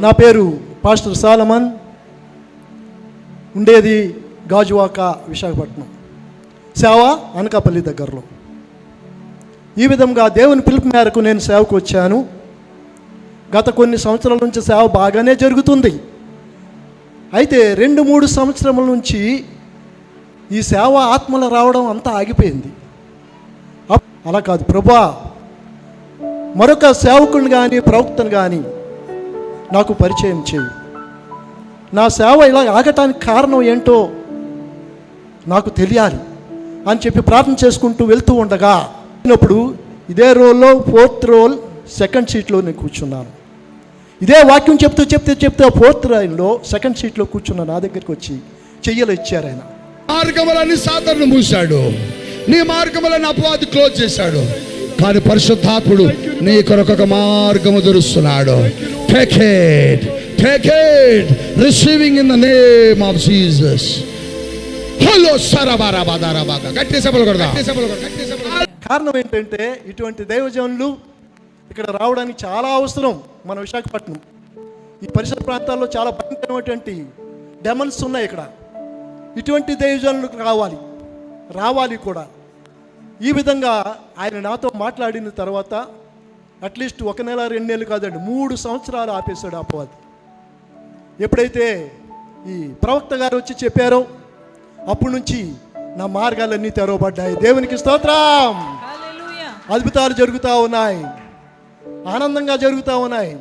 నా పేరు pastor Solomon. ఉండేది గాజువాక విశాఖపట్నం. సేవ అనకాపల్లి దగ్గరలో. ఈ విధంగా దేవుని పిలుపు మేరకు నేను సేవకు వచ్చాను. గత కొన్ని సంవత్సరాల నుంచి సేవ బాగానే జరుగుతుంది. అయితే రెండు మూడు సంవత్సరముల నుంచి ఈ సేవ ఆత్మలు రావడం అంతా ఆగిపోయింది. అప్- అలా కాదు ప్రభా. మరొక సేవకుని కానీ ప్రవక్తను కానీ నాకు పరిచయం చేయి. నా సేవ ఇలా ఆగటానికి కారణం ఏంటో నాకు తెలియాలి అని చెప్పి ప్రార్థన చేసుకుంటూ వెళ్తూ ఉండగా అయినప్పుడు ఇదే రోల్లో ఫోర్త్ రోల్ సెకండ్ సీట్లో నేను కూర్చున్నాను. ఇదే వాక్యం చెప్తూ చెప్తే చెప్తే ఫోర్త్ రైల్లో సెకండ్ సీట్లో కూర్చున్న నా దగ్గరికి వచ్చి చెయ్యలు ఇచ్చారు ఆయన. మార్గములని సాధారణ మూశాడు. నీ మార్గములను అపవాది క్లోజ్ చేశాడు. కానీ పరిశుద్ధాత్ముడు నీ కొరకొక మార్గము తెరుస్తున్నాడు take it take it receiving in the name of Jesus hello. కారణం ఏంటంటే ఇటువంటి దైవజనులు ఇక్కడ రావడానికి చాలా అవసరం మన విశాఖపట్నం. ఈ పరిసర ప్రాంతాల్లో చాలా భయంకరమైనటువంటి డెమన్స్ ఉన్నాయి ఇక్కడ. ఇటువంటి దైవజనులు రావాలి. రావాలి కూడా. ఈ విధంగా ఆయన నాతో మాట్లాడిన తర్వాత అట్లీస్ట్ ఒక నెల రెండు నెలలు కాదండి మూడు సంవత్సరాలు ఆపేశాడు అపవాది. ఎప్పుడైతే ఈ ప్రవక్త గారు వచ్చి చెప్పారో అప్పటి నుంచి నా మార్గాలన్నీ తెరవబడ్డాయి. దేవునికి స్తోత్రం. అద్భుతాలు జరుగుతూ ఉన్నాయి. ఆనందంగా జరుగుతూ ఉన్నాయి.